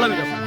bulamayacağız.